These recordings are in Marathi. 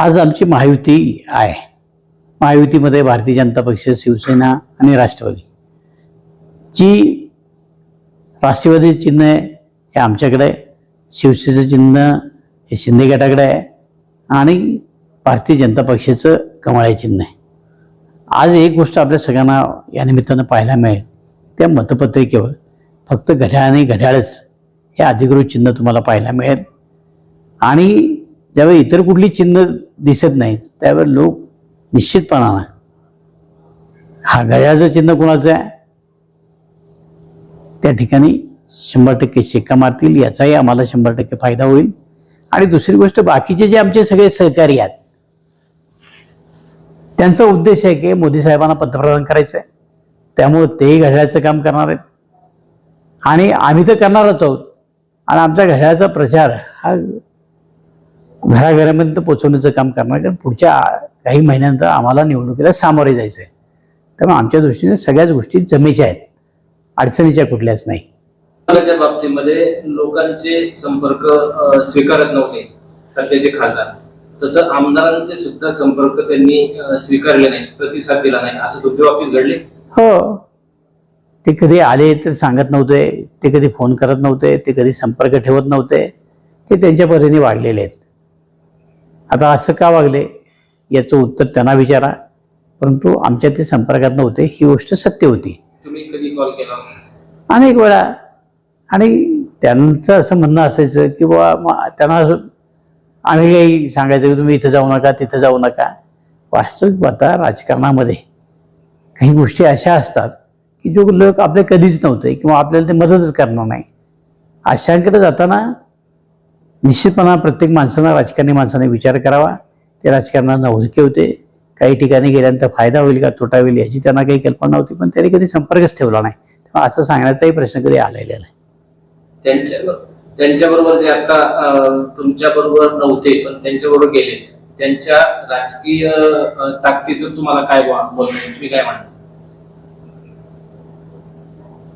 आज आमची महायुती आहे. महायुतीमध्ये भारतीय जनता पक्ष शिवसेना आणि राष्ट्रवादी. जी राष्ट्रवादी चिन्ह आहे हे आमच्याकडे आहे. शिवसेनेचं चिन्ह हे शिंदे गटाकडे आहे. आणि भारतीय जनता पक्षाचं कमळ चिन्ह आहे. आज एक गोष्ट आपल्या सगळ्यांना या निमित्तानं पाहायला मिळेल. त्या मतपत्रिकेवर फक्त घड्याळ आणि घड्याळच हे अधिकृत चिन्ह तुम्हाला पाहायला मिळेल. आणि ज्यावेळी इतर कुठली चिन्ह दिसत नाहीत. त्यावेळी लोक निश्चितपणानं हा घड्याळाचं चिन्ह कोणाचं आहे? त्या ठिकाणी शंभर टक्के शिक्का मारतील याचाही आम्हाला शंभर टक्के फायदा होईल. आणि दुसरी गोष्ट बाकीचे जे आमचे सगळे सहकारी आहेत त्यांचा उद्देश आहे की मोदी साहेबांना पंतप्रधान करायचं आहे त्यामुळे तेही घड्याळाचं काम करणार आहेत. आणि आम्ही तर करणारच आहोत. आणि आमच्या घड्याळाचा प्रचार हा घराघरापर्यंत पोचवण्याचं काम करणार कारण पुढच्या काही महिन्यानंतर आम्हाला निवडणुकीला सामोरे जायचं आहे त्यामुळे आमच्या दृष्टीने सगळ्याच गोष्टी जमेच्या आहेत. अडचणीच्या कुठल्याच नाही. बाबतीमध्ये लोकांचे संपर्क स्वीकारत नव्हते सध्याचे खासदार. तसं आमदारांचे सुद्धा संपर्क त्यांनी स्वीकारले नाही प्रतिसाद दिला नाही. असं तुमच्या बाबतीत घडले? हो. ते कधी आले तर सांगत नव्हते ते कधी फोन करत नव्हते ते कधी संपर्क ठेवत नव्हते ते त्यांच्या परीने वागलेले आहेत. आता असं का वागले? याचं उत्तर त्यांना विचारा. परंतु आमच्या ते संपर्कात नव्हते. ही गोष्ट सत्य होती. अनेक वेळा. आणि त्यांचं असं म्हणणं असायचं की बाबा त्यांना असं आम्ही काही सांगायचं की तुम्ही इथं जाऊ नका तिथं जाऊ नका. वास्तविक पाहता राजकारणामध्ये. काही गोष्टी अशा असतात की जो लोक आपले कधीच नव्हते किंवा आपल्याला ते मदतच करणार नाही. अशांकडे जाताना निश्चितपणा प्रत्येक माणसानं राजकारणी माणसाने विचार करावा. ते राजकारणाला ओळखे होते. काही ठिकाणी गेल्यानंतर फायदा होईल का तोटा होईल याची त्यांना काही कल्पना नव्हती पण त्यांनी कधी संपर्कच ठेवला नाही. तेव्हा असं सांगण्याचाही प्रश्न कधी आलेला नाही. त्यांच्या त्यांच्याबरोबर जे आता तुमच्या बरोबर नव्हते पण त्यांच्याबरोबर गेले त्यांच्या राजकीय ताकदीचं तुम्हाला काय? तुम्ही काय म्हणता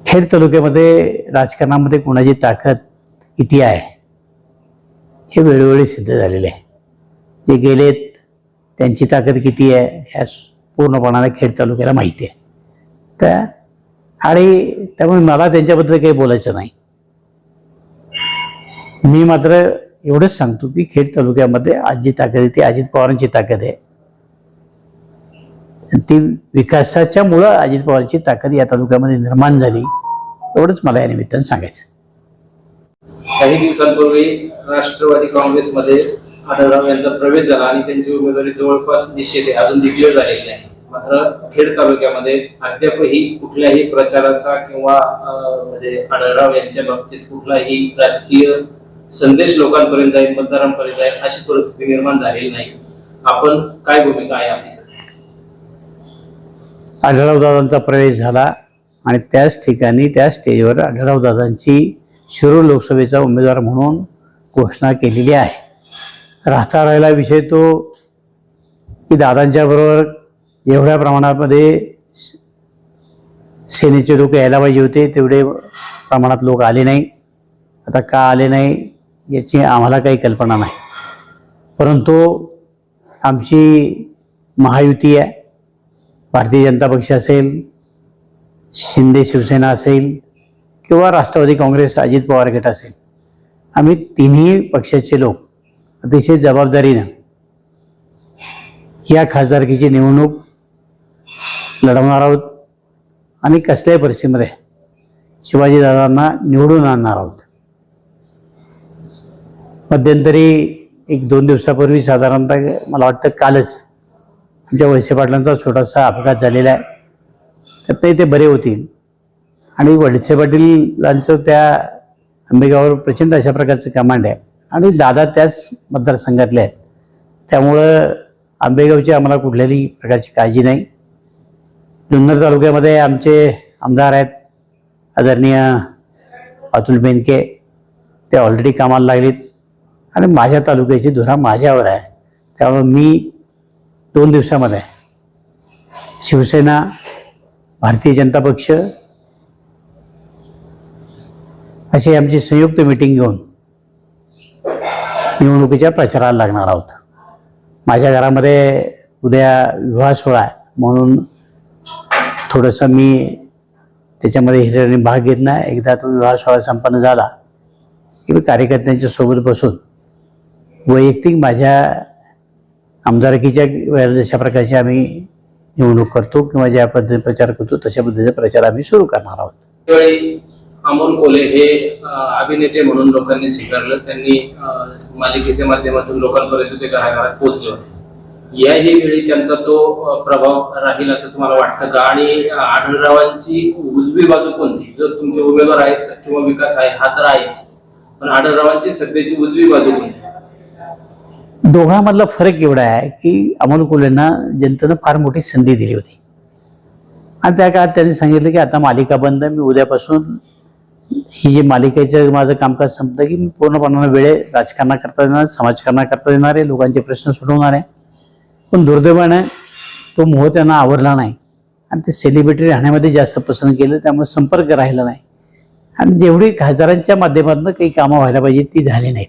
खेड तालुक्यामध्ये राजकारणामध्ये कोणाची ताकद किती आहे? हे वेळोवेळी सिद्ध झालेले आहे. जे गेलेत त्यांची ताकद किती आहे ह्या पूर्णपणाने खेड तालुक्याला माहिती आहे. त्या आणि त्यामुळे मला त्यांच्याबद्दल काही बोलायचं नाही. मी मात्र एवढंच सांगतो की खेड तालुक्यामध्ये आज जी ताकद आहे ती अजित पवारांची ताकद आहे. ती विकासाच्या मुळं अजित पवारांची ताकद या तालुक्यामध्ये निर्माण झाली एवढंच मला या निमित्तानं सांगायचं काही दिवसांपूर्वी राष्ट्रवादी काँग्रेसमध्ये आढळराव यांचा प्रवेश झाला आणि त्यांची उमेदवारी जवळपास निश्चित आहे अजून डिक्लेअर झालेली नाही. मात्र खेड तालुक्यामध्ये अद्यापही कुठल्याही प्रचाराचा किंवा म्हणजे आढळराव यांच्या बाबतीत कुठलाही राजकीय संदेश लोकांपर्यंत जाईल मतदारांपर्यंत जाईल अशी परिस्थिती निर्माण झालेली नाही. आपण काय भूमिका आहे आपली आढळराव दादांचा प्रवेश झाला आणि त्याच ठिकाणी त्या स्टेजवर आढळरावदादांची शिरूर लोकसभेचा उमेदवार म्हणून घोषणा केलेली आहे. राहता राहिला विषय तो की दादांच्या बरोबर एवढ्या प्रमाणामध्ये सेनेचे लोक यायला पाहिजे होते तेवढे प्रमाणात लोक आले नाही. आता का आले नाही याची आम्हाला काही कल्पना नाही. परंतु आमची महायुती आहे. भारतीय जनता पक्ष असेल शिंदे शिवसेना असेल किंवा राष्ट्रवादी काँग्रेस अजित पवार गट असेल आम्ही तिन्ही पक्षाचे लोक अतिशय जबाबदारीनं या खासदारकीची निवडणूक लढवणार आहोत आणि कसल्याही परिस्थितीमध्ये शिवाजीदादांना निवडून आणणार आहोत. मध्यंतरी एक दोन दिवसापूर्वी साधारणतः मला वाटतं कालच आमच्या वळसे पाटलांचा छोटासा अपघात झालेला आहे. त्यातही ते बरे होतील. आणि वळसे पाटीलांचं त्या आंबेगाववर प्रचंड अशा प्रकारचं कमांड आहे. आणि दादा त्याच मतदारसंघातले आहेत. त्यामुळं आंबेगावची आम्हाला कुठल्याही प्रकारची काळजी नाही. जुन्नर तालुक्यामध्ये आमचे आमदार आहेत आदरणीय अतुल बेनके. ते ऑलरेडी कामाला लागलेत. आणि माझ्या तालुक्याची धुरा माझ्यावर आहे. त्यामुळे मी दोन दिवसामध्ये शिवसेना भारतीय जनता पक्ष अशी आमची संयुक्त मिटिंग घेऊन निवडणुकीच्या प्रचाराला लागणार आहोत. माझ्या घरामध्ये उद्या विवाह सोहळा आहे. म्हणून थोडंसं मी त्याच्यामध्ये हिरियाने भाग घेतला. एकदा तो विवाह सोहळा संपन्न झाला की मी कार्यकर्त्यांच्या सोबत बसून वैयक्तिक माझ्या आमदारकीच्या वेळेला जशा प्रकारची आम्ही निवडणूक करतो किंवा ज्या पद्धतीने प्रचार करतो तशा पद्धतीचा प्रचार आम्ही सुरू करणार आहोत. अमोल कोले हे अभिनेते म्हणून लोकांनी स्वीकारलं. त्यांनी मालिकेच्या माध्यमातून लोकांपर्यंत ते घराघरात पोहोचले होते. याही वेळी त्यांचा तो प्रभाव राहील असं तुम्हाला वाटतं का? आणि आढळरावांची उजवी बाजू कोणती? जर तुमचे उमेदवार आहेत किंवा विकास आहे हा तर आहेच. पण आढळरावांची सध्याची उजवी बाजू कोणती? दोघांमधला फरक एवढा आहे की अमोल कोलेंना जनतेनं फार मोठी संधी दिली होती. आणि त्या काळात त्यांनी सांगितलं की आता मालिका बंद मी उद्यापासून ही जी मालिकेचं माझं कामकाज संपलं की मी पूर्णपणाने वेळ राजकारणा करता येणार समाजकारणा करता येणार आहे लोकांचे प्रश्न सोडवणार आहे. पण दुर्दैवाने तो मोह त्यांना आवरला नाही. आणि ते सेलिब्रिटी राहण्यामध्ये जास्त पसंत केलं त्यामुळे संपर्क राहिला नाही. आणि जेवढी खासदारांच्या माध्यमातून काही कामं व्हायला पाहिजे ती झाली नाहीत.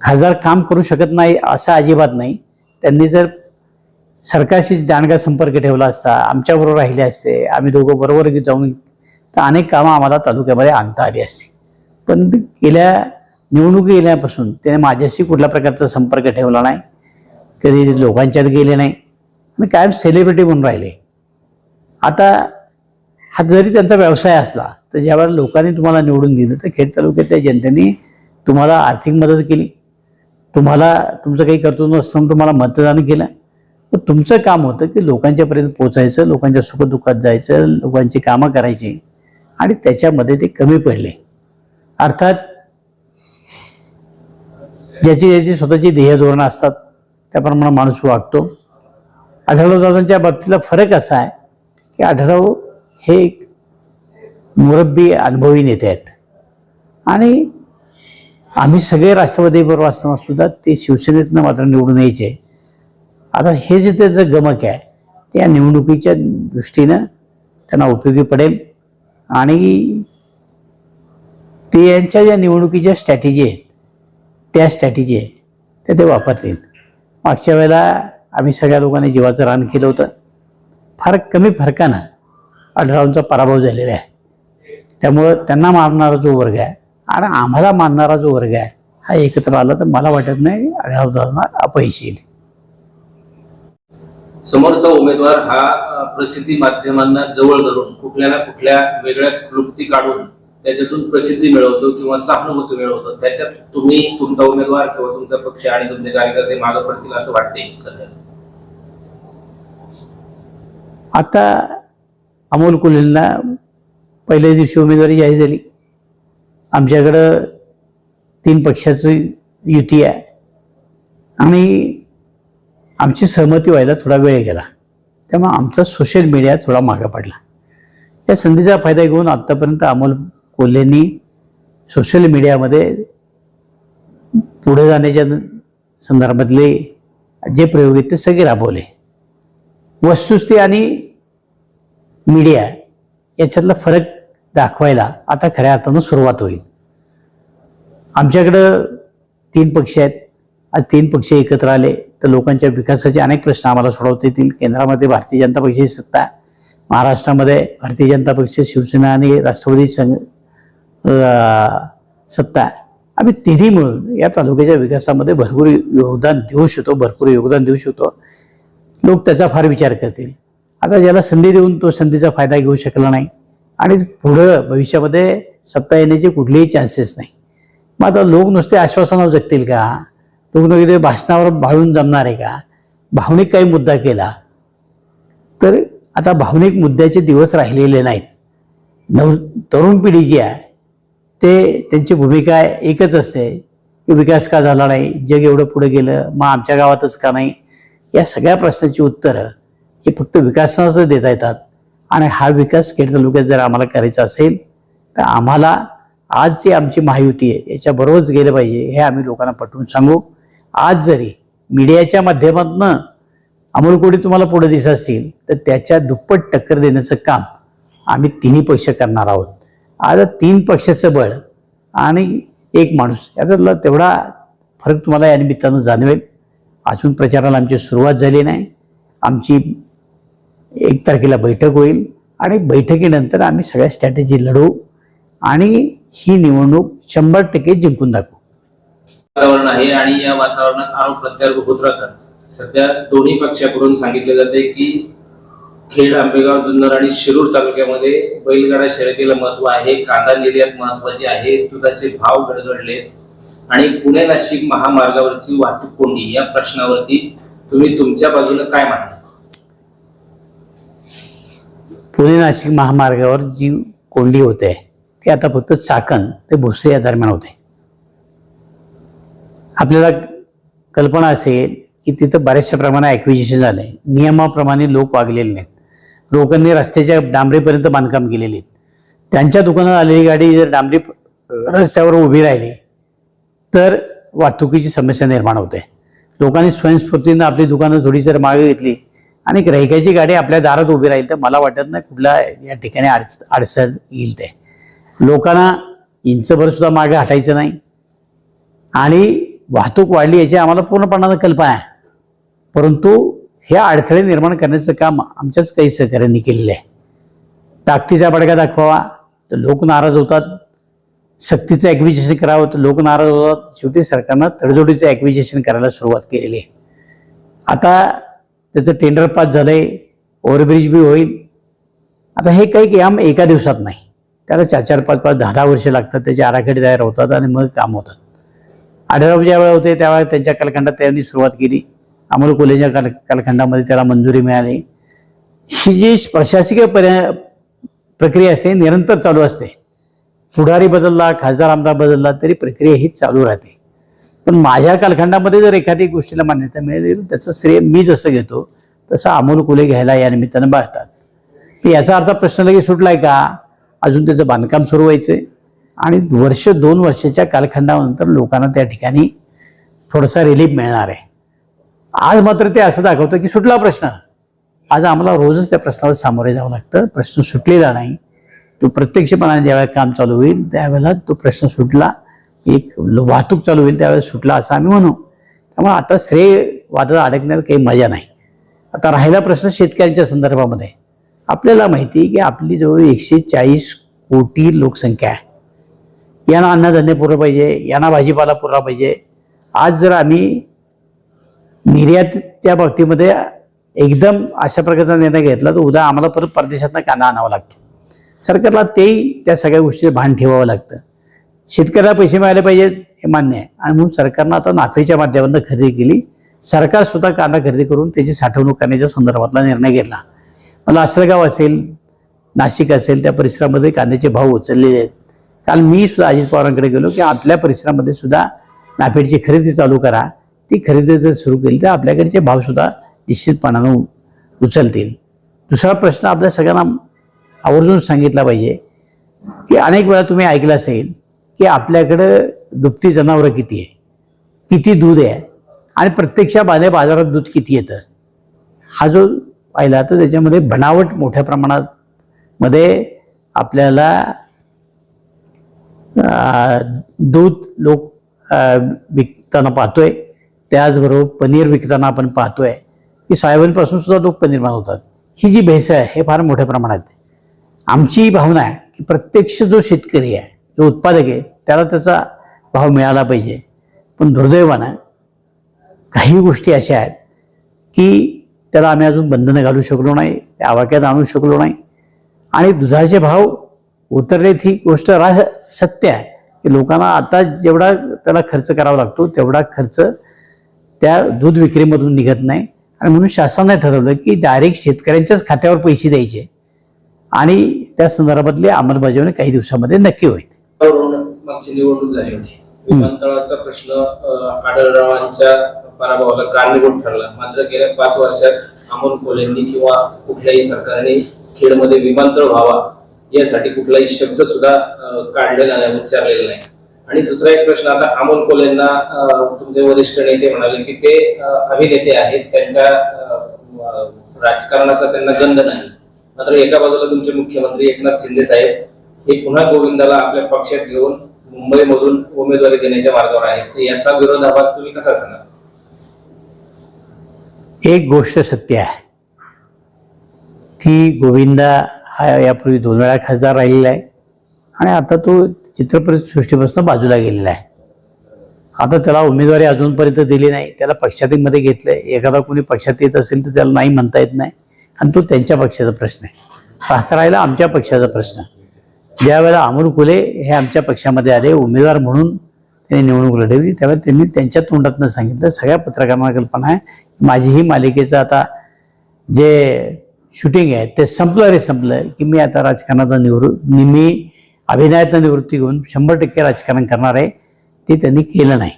खासदार काम करू शकत नाही असं अजिबात नाही. त्यांनी जर सरकारशी दांडगा संपर्क ठेवला असता आमच्याबरोबर राहिले असते आम्ही दोघं बरोबर जाऊन तर अनेक कामं आम्हाला तालुक्यामध्ये आणता आली असती. पण गेल्या निवडणुकी गेल्यापासून त्याने माझ्याशी कुठल्या प्रकारचा संपर्क ठेवला नाही. कधी लोकांच्यात गेले नाही. आणि कायम सेलिब्रिटी म्हणून राहिले. आता हा जरी त्यांचा व्यवसाय असला तर ज्यावेळेला लोकांनी तुम्हाला निवडून दिलं तर खेड तालुक्यातल्या जनतेने तुम्हाला आर्थिक मदत केली. तुम्हाला तुमचं काही कर्तव्य नसताना तुम्हाला मतदान केलं. पण तुमचं काम होतं की लोकांच्यापर्यंत पोचायचं लोकांच्या सुखदुःखात जायचं लोकांची कामं करायची. आणि त्याच्यामध्ये ते कमी पडले. अर्थात ज्याची ज्याची स्वतःची ध्येय धोरणं असतात त्याप्रमाणे माणूस वागतो. आढळराव दादांच्या बाबतीतला फरक असा आहे की आढळराव हे एक मुरब्बी अनुभवी नेते आहेत. आणि आम्ही सगळे राष्ट्रवादीबरोबर असताना सुद्धा ते शिवसेनेतनं मात्र निवडून यायचे. आता हे जे त्याचं गमक आहे त्या निवडणुकीच्या दृष्टीनं त्यांना उपयोगी पडेल. आणि ते यांच्या ज्या निवडणुकीच्या स्ट्रॅटेजी आहेत त्या स्ट्रॅटेजी आहे त्या ते वापरतील. मागच्या वेळेला आम्ही सगळ्या लोकांनी जीवाचं रान केलं होतं. फार कमी फरकानं अठरावांचा पराभव झालेला आहे. त्यामुळं त्यांना मारणारा जो वर्ग आहे आणि आम्हाला मानणारा जो वर्ग आहे हा एकत्र आला तर मला वाटत नाही आढळरावांना अपयश येईल. समोरचा उमेदवार हा प्रसिद्धी माध्यमांना जवळ धरून कुठल्या ना कुठल्या वेगळ्या क्लुप्ती काढून त्याच्यातून प्रसिद्धी मिळवतो किंवा सहानुभूती मिळवतो त्याच्यात तुम्ही तुमचा उमेदवार किंवा तुमचा पक्ष आणि तुमचे कार्यकर्ते मागे पडतील असं वाटते सध्या? आता अमोल कुलेंना पहिल्या दिवशी उमेदवारी जाहीर झाली. आमच्याकडं तीन पक्षाची युती आहे. आणि आमची सहमती व्हायला थोडा वेळ गेला. त्यामुळे आमचा सोशल मीडिया थोडा मागे पडला. या संधीचा फायदा घेऊन आत्तापर्यंत अमोल कोल्हेंनी सोशल मीडियामध्ये पुढे जाण्याच्या संदर्भातले जे प्रयोग आहेत ते सगळे राबवले. वस्तुस्थिती आणि मीडिया याच्यातला फरक दाखवायला आता खऱ्या अर्थानं सुरुवात होईल. आमच्याकडं तीन पक्ष आहेत. आज तीन पक्ष एकत्र आले. तर लोकांच्या विकासाचे अनेक प्रश्न आम्हाला सोडवता येतील. केंद्रामध्ये भारतीय जनता पक्षाची सत्ता महाराष्ट्रामध्ये भारतीय जनता पक्ष शिवसेना आणि राष्ट्रवादी संघ सत्ता. आहे आम्ही तिन्ही मिळून या तालुक्याच्या विकासामध्ये भरपूर योगदान देऊ शकतो भरपूर योगदान देऊ शकतो. लोक त्याचा फार विचार करतील. आता ज्याला संधी देऊन तो संधीचा फायदा घेऊ शकला नाही आणि पुढं भविष्यामध्ये सत्ता येण्याचे कुठलेही चान्सेस नाही. मग आता लोक नुसते आश्वासनावर जगतील का? लोक भाषणावर भाळून जमणार आहे का? भावनिक काही मुद्दा केला तर आता भावनिक मुद्द्याचे दिवस राहिलेले नाहीत. नव तरुण पिढी जी आहे ते त्यांची भूमिका एकच असते की विकास का झाला नाही जग एवढं पुढे गेलं मग आमच्या गावातच का नाही? या सगळ्या प्रश्नाची उत्तरं हे फक्त विकासाच देता येतात. आणि हा विकास खेड तालुक्यात जर आम्हाला करायचा असेल तर आम्हाला आज जी आमची महायुती आहे याच्याबरोबरच गेलं पाहिजे हे आम्ही लोकांना पटवून सांगू. आज जरी मीडियाच्या माध्यमातून अमोल कोडी तुम्हाला पुढे दिसत असतील तर त्याच्या दुप्पट टक्कर देण्याचं काम आम्ही तिन्ही पक्ष करणार आहोत. आज तीन पक्षाचं बळ आणि एक माणूस याच्यातला तेवढा फरक तुम्हाला या निमित्तानं जाणवेल. अजून प्रचाराला आमची सुरुवात झाली नाही. आमची एक तारखेला बैठक होईल आणि बैठकीनंतर आम्ही सगळ्या स्ट्रॅटेजी लढवू आणि ही निवडणूक शंभर टक्के जिंकून दाखवू. वातावरण आहे आणि या वातावरणात आरोप प्रत्यारोप होत राहतात. सध्या दोन्ही पक्षाकडून सांगितले जाते की खेड आंबेगाव जुन्नर आणि शिरूर तालुक्यामध्ये बैलगाडा शर्यतीला महत्त्व आहे कांदा निर्यात महत्वाची आहे दुधाचे भाव गडगडले आणि पुणे नाशिक महामार्गावरची वाहतूक कोंडी या प्रश्नावरती तुम्ही तुमच्या बाजूने काय मांडता पुणे नाशिक महामार्गावर जी कोंडी होते ती आता फक्त चाकण ते भोसरी या दरम्यान होते. आपल्याला कल्पना असेल की तिथं बऱ्याचशा प्रमाणात ॲक्विजिशन झालं आहे नियमाप्रमाणे लोक वागलेले नाहीत. लोकांनी रस्त्याच्या डांबरीपर्यंत बांधकाम केलेले आहेत. त्यांच्या दुकानात आलेली गाडी जर डांबरी रस्त्यावर उभी राहिली तर वाहतुकीची समस्या निर्माण होते. लोकांनी स्वयंस्फूर्तीनं आपली दुकानं थोडी जर मागे घेतली आणि ग्राहकाची गाडी आपल्या दारात उभी राहील तर मला वाटत नाही कुठला या ठिकाणी अडच अडचण येईल ते. लोकांना इंचभर सुद्धा मागे हटायचं नाही. आणि वाहतूक वाढली याची आम्हाला पूर्णपणानं कल्पना आहे. परंतु हे अडथळे निर्माण करण्याचं काम आमच्याच काही सहकाऱ्यांनी केलेलं आहे. ताकदीचा बडगा दाखवावा तर लोक नाराज होतात. सक्तीचं ॲक्विजेशन करावं तर लोक नाराज होतात. शेवटी सरकारनं तडजोडीचं ॲक्विजेशन करायला सुरुवात केलेली आहे. आता त्याचं टेंडर पास झालं आहे ओव्हरब्रिज बी होईल. आता हे काही काम एका दिवसात नाही. त्याला चार चार पाच पाच दहा दहा वर्ष लागतात त्याचे आराखडे तयार होतात आणि मग काम होतात. आढळराव ज्या वेळा होते त्यावेळेला त्यांच्या कालखंडात त्यांनी सुरुवात केली. अमोल कोलेच्या काल कालखंडामध्ये त्याला मंजुरी मिळाली. ही जी प्रशासकीय पर्या प्रक्रिया असते निरंतर चालू असते. पुढारी बदलला खासदार आमदार बदलला तरी प्रक्रिया ही चालू राहते. पण माझ्या कालखंडामध्ये जर एखादी गोष्टीला मान्यता मिळेल त्याचं श्रेय मी जसं घेतो तसं अमोल कोले घ्यायला या निमित्तानं बघतात याचा अर्थ प्रश्न लगेच सुटलाय का? अजून त्याचं बांधकाम सुरू व्हायचं आहे आणि वर्ष दोन वर्षाच्या कालखंडानंतर लोकांना त्या ठिकाणी थोडासा रिलीफ मिळणार आहे. आज मात्र ते असं दाखवतं की सुटला प्रश्न. आज आम्हाला रोजच त्या प्रश्नाला सामोरे जावं लागतं. प्रश्न सुटलेला नाही. तो प्रत्यक्षपणाने ज्यावेळेला काम चालू होईल त्यावेळेला तो प्रश्न सुटला. एक वाहतूक चालू होईल त्यावेळेस सुटला असं आम्ही म्हणू. त्यामुळे आता श्रेय वादळ अडकण्यात काही मजा नाही. आता राहिला प्रश्न शेतकऱ्यांच्या संदर्भामध्ये. आपल्याला माहिती आहे की आपली जवळ एकशे चाळीस कोटी लोकसंख्या आहे. यांना अन्नधान्य पुरलं पाहिजे यांना भाजीपाला पुरला पाहिजे. आज जर आम्ही निर्यातच्या बाबतीमध्ये एकदम अशा प्रकारचा निर्णय घेतला तर उद्या आम्हाला परत परदेशातनं कांदा आणावा लागतो. सरकारला तेही त्या सगळ्या गोष्टीचं भान ठेवावं लागतं. शेतकऱ्याला पैसे मिळाले पाहिजेत हे मान्य आहे. आणि म्हणून सरकारनं आता नाफेच्या माध्यमातून खरेदी केली. सरकार सुद्धा कांदा खरेदी करून त्याची साठवणूक करण्याच्या संदर्भातला निर्णय घेतला. मला आसळगाव असेल नाशिक असेल त्या परिसरामध्ये कांद्याचे भाव उचललेले आहेत. काल मी सुद्धा अजित पवारांकडे गेलो की आपल्या परिसरामध्ये सुद्धा नाफेडची खरेदी चालू करा. ती खरेदी जर सुरू केली तर आपल्याकडचे भाव सुद्धा निश्चितपणानं उचलतील. दुसरा प्रश्न आपल्या सगळ्यांना आवर्जून सांगितला पाहिजे की अनेक वेळा तुम्ही ऐकलं असेल की आपल्याकडं दुभती जनावरं किती आहे? किती दूध आहे? आणि प्रत्यक्षा बाधे बाजारात दूध किती येतं? हा जो पाहिला तर त्याच्यामध्ये बनावट मोठ्या प्रमाणात मध्ये आपल्याला दूध लोक विकताना पाहतोय. त्याचबरोबर पनीर विकताना आपण पाहतोय. की सोयाबीनपासून सुद्धा लोक पनीर बनवतात. ही जी भेसळ आहे हे फार मोठ्या प्रमाणात आहे. आमची भावना आहे की प्रत्यक्ष जो शेतकरी आहे जो उत्पादक आहे त्याला त्याचा भाव मिळाला पाहिजे. पण दुर्दैवानं काही गोष्टी अशा आहेत की त्याला आम्ही अजून बंधनं घालू शकलो नाही त्या आवाक्यात आणू शकलो नाही. आणि दुधाचे भाव उतरलेत ही गोष्ट राह सत्य आहे. की लोकांना आता जेवढा त्याला खर्च करावा लागतो तेवढा खर्च त्या दूध विक्रीमधून निघत नाही. आणि म्हणून शासनाने ठरवलं की डायरेक्ट शेतकऱ्यांच्याच खात्यावर पैसे द्यायचे. आणि त्या संदर्भातली अंमलबजावणी काही दिवसामध्ये नक्की होईल. मागची निवडणूक झाली होती. विमानतळाचा प्रश्न अं, आढळरावांच्या पराभवाला कारणीभूत ठरला. मात्र गेल्या पाच वर्षात अमोल कोल्हेंनी किंवा कुठल्याही सरकारने खेडमध्ये विमानतळ व्हावा यासाठी कुठलाही शब्द सुद्धा काढलेला नाही उच्चारलेला नाही. आणि दुसरा एक प्रश्न आता अमोल कोलेंना तुमचे वरिष्ठ नेते म्हणाले की ते अभिनेते आहेत त्यांच्या राजकारणाचा त्यांना गंध नाही. मात्र एका बाजूला तुमचे मुख्यमंत्री एकनाथ शिंदे साहेब हे पुन्हा गोविंदाला आपल्या पक्षात घेऊन मुंबईमधून उमेदवारी देण्याच्या मार्गावर आहेत. याचा विरोधाभास तुम्ही कसा सांगा एक गोष्ट सत्य आहे की गोविंदा यापूर्वी दोन वेळा खासदार राहिलेला आहे. आणि आता तो चित्रपट सृष्टीपासून बाजूला गेलेला आहे. आता त्याला उमेदवारी अजूनपर्यंत दिली नाही. त्याला पक्षातीमध्ये आहे एखादा कोणी पक्षात येत असेल तर त्याला नाही म्हणता येत नाही. आणि तो त्यांच्या पक्षाचा प्रश्न आहे. राहता राहिला आमच्या पक्षाचा प्रश्न. ज्यावेळेला अमोल कुले हे आमच्या पक्षामध्ये आले उमेदवार म्हणून त्यांनी निवडणूक लढवली त्यावेळेला त्यांनी त्यांच्या तोंडातनं सांगितलं सगळ्या पत्रकारांना कल्पना आहे माझी ही मालिकेचं आता जे शूटिंग आहे ते संपलं रे संपलं. की मी आता राजकारणाचा निवृत्त मी अभिनयाचा निवृत्ती घेऊन शंभर टक्के राजकारण करणार आहे ते त्यांनी केलं नाही.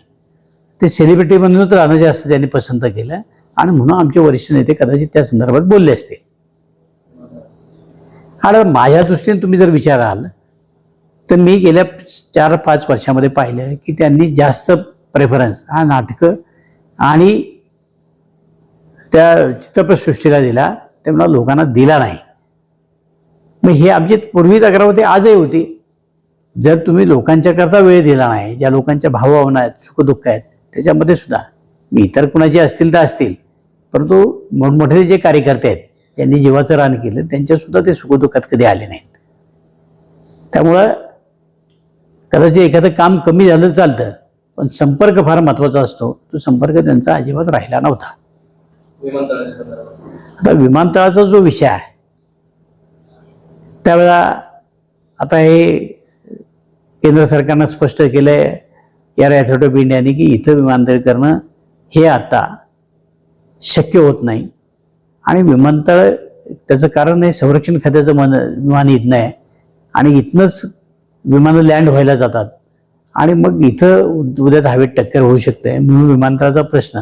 ते सेलिब्रिटी म्हणूनच राहणं जास्त त्यांनी पसंत केलं. आणि म्हणून आमचे वरिष्ठ नेते कदाचित त्या संदर्भात बोलले असते आणि माझ्या दृष्टीने तुम्ही जर विचाराल तर मी गेल्या चार पाच वर्षामध्ये पाहिलं की त्यांनी जास्त प्रेफरन्स हा नाटकं आणि त्या चित्रपटसृष्टीला दिला. तेव्हा लोकांना दिला नाही. मग हे आमची पूर्वी तक्रार होती आजही होती. जर तुम्ही लोकांच्याकरता वेळ दिला नाही ज्या लोकांच्या भावभावना आहेत सुखदुःख आहेत त्याच्यामध्ये सुद्धा मी इतर कुणाचे असतील तर असतील परंतु मोठमोठे जे कार्यकर्ते आहेत ज्यांनी जीवाचं रान केलं त्यांच्यासुद्धा ते सुखदुःखात कधी आले नाहीत. त्यामुळं कदाचित एखादं काम कमी झालं चालतं पण संपर्क फार महत्त्वाचा असतो तो संपर्क त्यांचा अजिबात राहिला नव्हता. आता विमानतळाचा जो विषय आहे त्यावेळेला आता हे केंद्र सरकारनं स्पष्ट केलं आहे या अथॉरिटी ऑफ इंडियाने की इथं विमानतळ करणं हे आता शक्य होत नाही. आणि विमानतळ त्याचं कारण हे संरक्षण खात्याचं मन विमान इथनं आहे आणि इथनंच विमानं लँड व्हायला जातात. आणि मग इथं उद्या उद्यात हवेत टक्कर होऊ शकते. म्हणून विमानतळाचा प्रश्न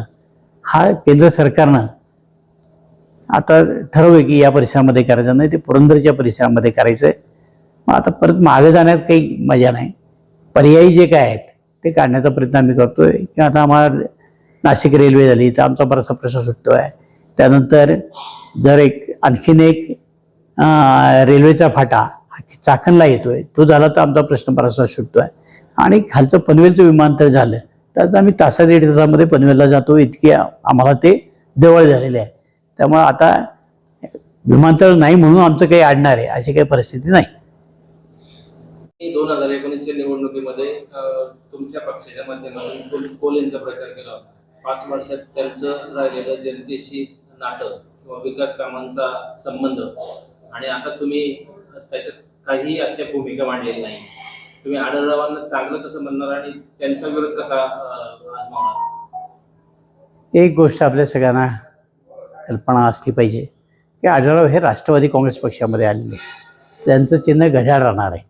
हा केंद्र सरकारनं आता ठरवलं की या परिसरामध्ये करायचं नाही ते पुरंदरच्या परिसरामध्ये करायचं आहे मग आता परत मागे जाण्यात काही मजा नाही. पर्यायी जे काय आहेत ते काढण्याचा प्रयत्न आम्ही करतोय. की आता आम्हाला नाशिक रेल्वे झाली तर आमचा बराचसा प्रश्न सुटतो आहे त्यानंतर जर एक आणखीन एक रेल्वेचा फाटा चाकणला चाकणला येतोय तो झाला तर आमचा प्रश्न बराचसा सुटतो आहे आणि खालचं पनवेलचं विमानतळ झालं तर आम्ही तासा दीड तासामध्ये पनवेलला जातो. इतकी आम्हाला ते जवळ झालेले आहे. त्यामुळे आता विमानतळ नाही म्हणून आमचं काही अडणार आहे अशी काही परिस्थिती नाही. दोन हजार एकोणीसच्या निवडणुकीमध्ये तुमच्या पक्षाच्या माध्यमातून कोल- यांचा प्रचार केला होता? पाच वर्षात त्यांचं राहिलेलं जनतेशी नाटक किंवा विकास कामांचा संबंध. आणि आता तुम्ही त्याच्यात काही अद्याप भूमिका मांडलेली नाही. तुम्ही आढळरावांना चांगलं कसं म्हणणार आणि त्यांचा विरोध कसा आजमावणार एक गोष्ट आपल्या सगळ्यांना कल्पना असली पाहिजे की आढळराव हे राष्ट्रवादी काँग्रेस पक्षामध्ये आलेले त्यांचं चिन्ह घड्याळ राहणार आहे.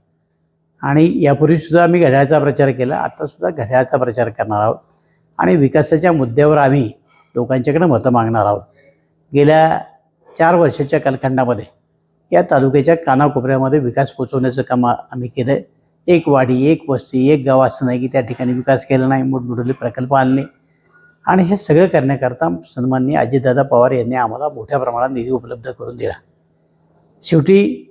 आणि यापूर्वीसुद्धा आम्ही घड्याळचा प्रचार केला आत्तासुद्धा घड्याळचा प्रचार करणार आहोत. आणि विकासाच्या मुद्द्यावर आम्ही लोकांच्याकडे मतं मागणार आहोत. गेल्या चार वर्षाच्या कालखंडामध्ये या तालुक्याच्या कानाकोपऱ्यामध्ये विकास पोचवण्याचं काम आम्ही केलं आहे एक वाडी एक वस्ती एक गाव असं नाही की त्या ठिकाणी विकास केला नाही मोठमोठे प्रकल्प आणले. आणि हे सगळं करण्याकरता सन्माननीय अजितदादा पवार यांनी आम्हाला मोठ्या प्रमाणात निधी उपलब्ध करून दिला. शेवटी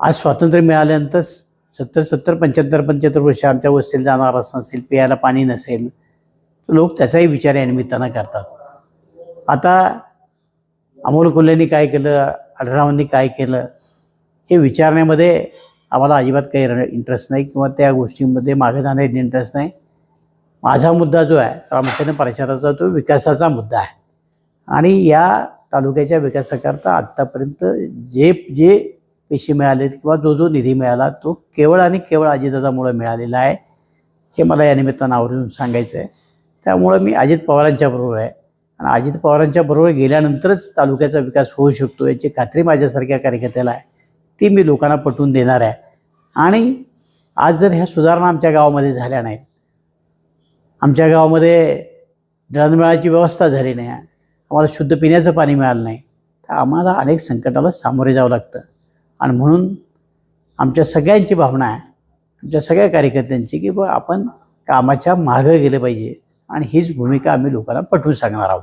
आज स्वातंत्र्य मिळाल्यानंतर सत्तर सत्तर पंच्याहत्तर पंच्याहत्तर वर्ष आमच्या वस्तीला जाणार रस्ता नसेल प्यायला पाणी नसेल लोक त्याचाही विचार या निमित्तानं करतात. आता अमोल कोल्हेंनी काय केलं आढळरावांनी काय केलं हे विचारण्यामध्ये आम्हाला अजिबात काही इंटरेस्ट नाही किंवा त्या गोष्टींमध्ये मागे जाण्यात इंटरेस्ट नाही. माझा मुद्दा जो आहे प्रामुख्याने प्रचाराचा तो विकासाचा मुद्दा आहे. आणि या तालुक्याच्या विकासाकरता आत्तापर्यंत जे जे पैसे मिळालेत किंवा जो जो निधी मिळाला तो केवळ आणि केवळ अजितदादामुळे मिळालेला आहे. हे मला या निमित्तानं आवर्जून सांगायचं आहे. त्यामुळं मी अजित पवारांच्या बरोबर आहे. आणि अजित पवारांच्या बरोबर गेल्यानंतरच तालुक्याचा विकास होऊ शकतो याची खात्री माझ्यासारख्या कार्यकर्त्याला आहे. ती मी लोकांना पटवून देणार आहे. आणि आज जर ह्या सुधारणा आमच्या गावामध्ये झाल्या नाहीत आमच्या गावामध्ये दळणवळणाची व्यवस्था झाली नाही आम्हाला शुद्ध पिण्याचं पाणी मिळालं नाही तर आम्हाला अनेक संकटाला सामोरे जावं लागतं. आणि म्हणून आमच्या सगळ्यांची भावना आहे आमच्या सगळ्या कार्यकर्त्यांची की बा आपण कामाच्या मागं गेलं पाहिजे आणि हीच भूमिका आम्ही लोकांना पटवून सांगणार आहोत.